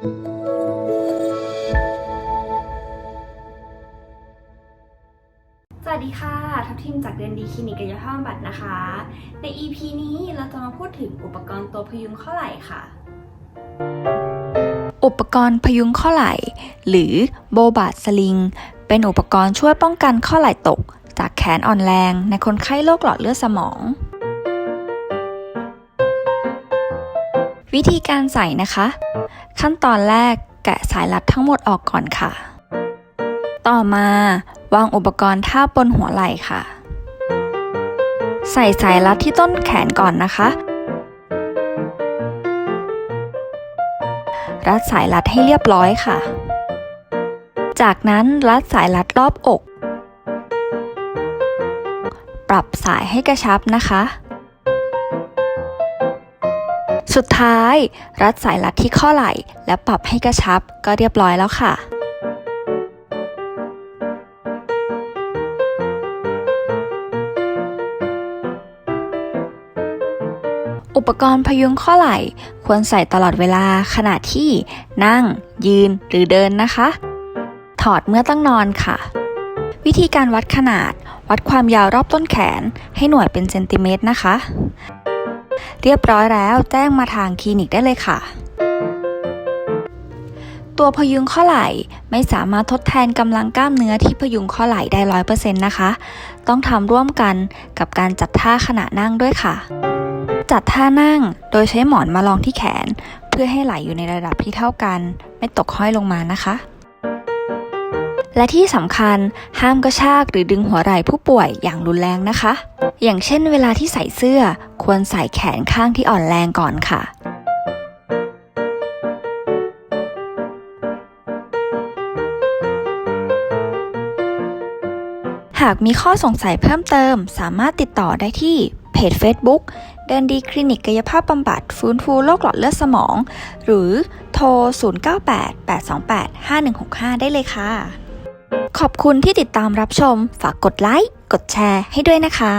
สวัสดีค่ะ ทัพทิมจากเรียนดีคลินิกกายภาพบำบัดนะคะ ใน EP นี้เราจะมาพูดถึงอุปกรณ์ตัวพยุงข้อไหล่ค่ะ อุปกรณ์พยุงข้อไหล่ หรือโบบาดสลิง เป็นอุปกรณ์ช่วยป้องกันข้อไหล่ตก จากแขนอ่อนแรงในคนไข้โรคหลอดเลือดสมอง วิธีการใส่นะคะ ขั้นตอนแรกแกะสายรัดทั้งหมดออกก่อนค่ะ ต่อมาวางอุปกรณ์ท่าบนหัวไหล่ค่ะ ใส่สายรัดที่ต้นแขนก่อนนะคะ รัดสายรัดให้เรียบร้อยค่ะ จากนั้นรัดสายรัดรอบอก ปรับสายให้กระชับนะคะ สุดท้าย รัดสายรัดที่ข้อไหล่ และปรับให้กระชับก็เรียบร้อยแล้วค่ะอุปกรณ์พยุงข้อไหล่ควรใส่ตลอดเวลาขณะที่นั่ง ยืนหรือเดินนะคะ ถอดเมื่อตั้งนอนค่ะ วิธีการวัดขนาด วัดความยาวรอบต้นแขนให้หน่วยเป็นเซนติเมตรนะคะ เรียบร้อยแล้วแจ้งมาทางคลินิกได้เลยค่ะ ตัวพยุงข้อไหล่ไม่สามารถทดแทนกำลังกล้ามเนื้อที่พยุงข้อไหล่ได้ร้อยเปอร์เซ็นต์นะคะ ต้องทำร่วมกันกับการจัดท่าขณะนั่งด้วยค่ะ จัดท่านั่งโดยใช้หมอนมารองที่แขน เพื่อให้ไหลอยู่ในระดับที่เท่ากัน ไม่ตกห้อยลงมานะคะ และที่สำคัญห้ามกระชากหรือดึงหัวไหล่ผู้ป่วยอย่างรุนแรงนะคะ อย่างเช่นเวลาที่ใส่เสื้อควรใส่แขนข้างที่อ่อนแรงก่อนค่ะหากมีข้อสงสัยเพิ่มเติม สามารถติดต่อได้ที่เพจ Facebook เดินดีคลินิกกายภาพบำบัดฟื้นฟูโรคหลอดเลือดสมอง หรือโทร 0988285165 ได้เลยค่ะ ขอบคุณที่ติดตามรับชม ฝากกดไลค์ กดแชร์ให้ด้วยนะคะ